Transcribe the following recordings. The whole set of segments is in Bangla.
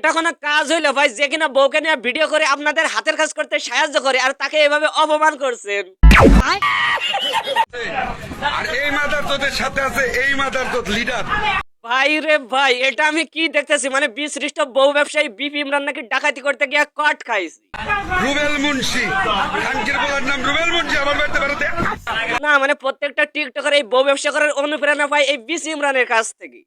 এটা কোনো কাজ হইল ভাই যে কিনা বউকে নিয়ে ভিডিও করে আপনাদের হাতের কাজ করতে সাহায্য করে আর তাকে এভাবে অপমান করছেন। আর এই মাদার তোদের সাথে আছে এই মাদার তোর লিডার ভাই রে ভাই এটা আমি কি দেখতেছি? মানে বিশৃষ্ট বউ ব্যবসায়ী বিপি ইমরান নাকি ডাকাতি করতে গিয়ে কট খাইছি। রুবেল মুন্সি। খানকির বলার নাম রুবেল মুন্সি আমার বাড়িতে বেড়াতে। না মানে প্রত্যেকটা টিকটকার এই বউ ব্যবসা করার অনুপ্রেরণা পায় এই বিসি ইমরানের কাছ থেকে।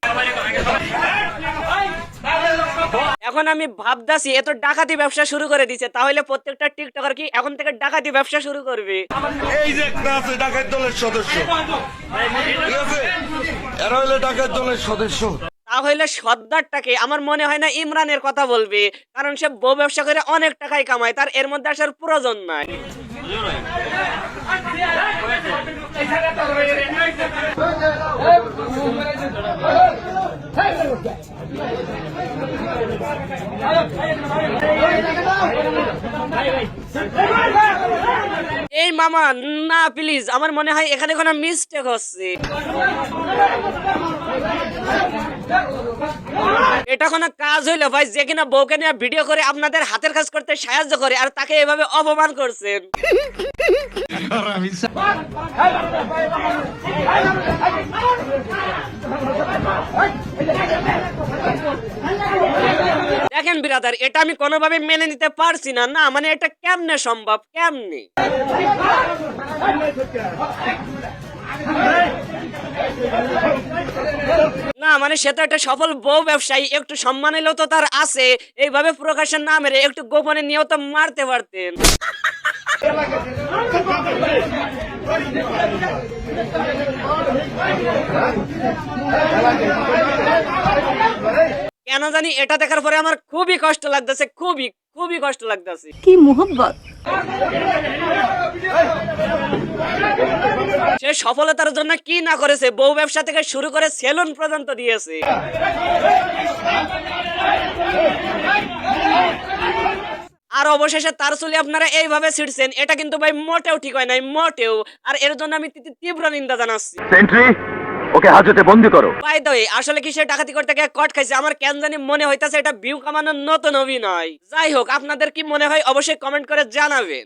এখন আমি ভাবতাছি এত ডাকাতি ব্যবসা শুরু করে দিছে তাহলে প্রত্যেকটা টিকটকার কি এখন থেকে ডাকাতি ব্যবসা শুরু করবে? এই যে একটা আছে ডাকাত দলের সদস্য। ঠিক আছে? এরা হলো ডাকাত দলের সদস্য। তাহলে সর্দারটাকে আমার মনে হয় না ইমরানের কথা বলবে কারণ সে বউ ব্যবসা করে অনেক টাকাই কামায় তার এর মধ্যে আসার প্রয়োজন নাই। এই মামা না প্লিজ আমার মনে হয় এখানে কোনো মিস্টেক হচ্ছে এটা কোনো কাজ হইল ভাই যে কিনা বউকে নিয়ে ভিডিও করে আপনাদের হাতের কাজ করতে সাহায্য করে আর তাকে এভাবে অপমান করছেন দেখেন বিরাদার, এটা আমি কোনোভাবে মেনে নিতে পারছি না। না মানে এটা কেমনে সম্ভব? কেমনে? না মানে সে তো একটা সফল বউ ব্যবসায়ী, একটু সম্মান এলেও তো তার আছে। এইভাবে প্রকাশের না মেরে একটু গোপনে নিয়েও তো মারতে পারতেন। কেন জানি এটা দেখার পরে আমার খুবই কষ্ট লাগতেছে খুবই খুবই কষ্ট লাগতেছে। কি মোহব্বত? সে সফলতার জন্য কি না করেছে বউ ব্যবসা থেকে শুরু করে সেলুন পর্যন্ত দিয়েছে। আর অবশেষে তার চুলে আপনারা এইভাবে ছিটছেন এটা কিন্তু ভাই মোটেও ঠিক হয় নাই মোটেও। আর এর জন্য আমি তীব্র নিন্দা জানাচ্ছি। ওকে হাজতে বন্দি করো। বাই দ্য আসলে কি সে ডাকাতি করতে গিয়ে কট খাইছে? আমার কেন জানি মনে হইতাছে এটা ভিউ কামানোর নতুন অভিনয়। যাই হোক, আপনাদের কি মনে হয় অবশ্যই কমেন্ট করে জানাবেন।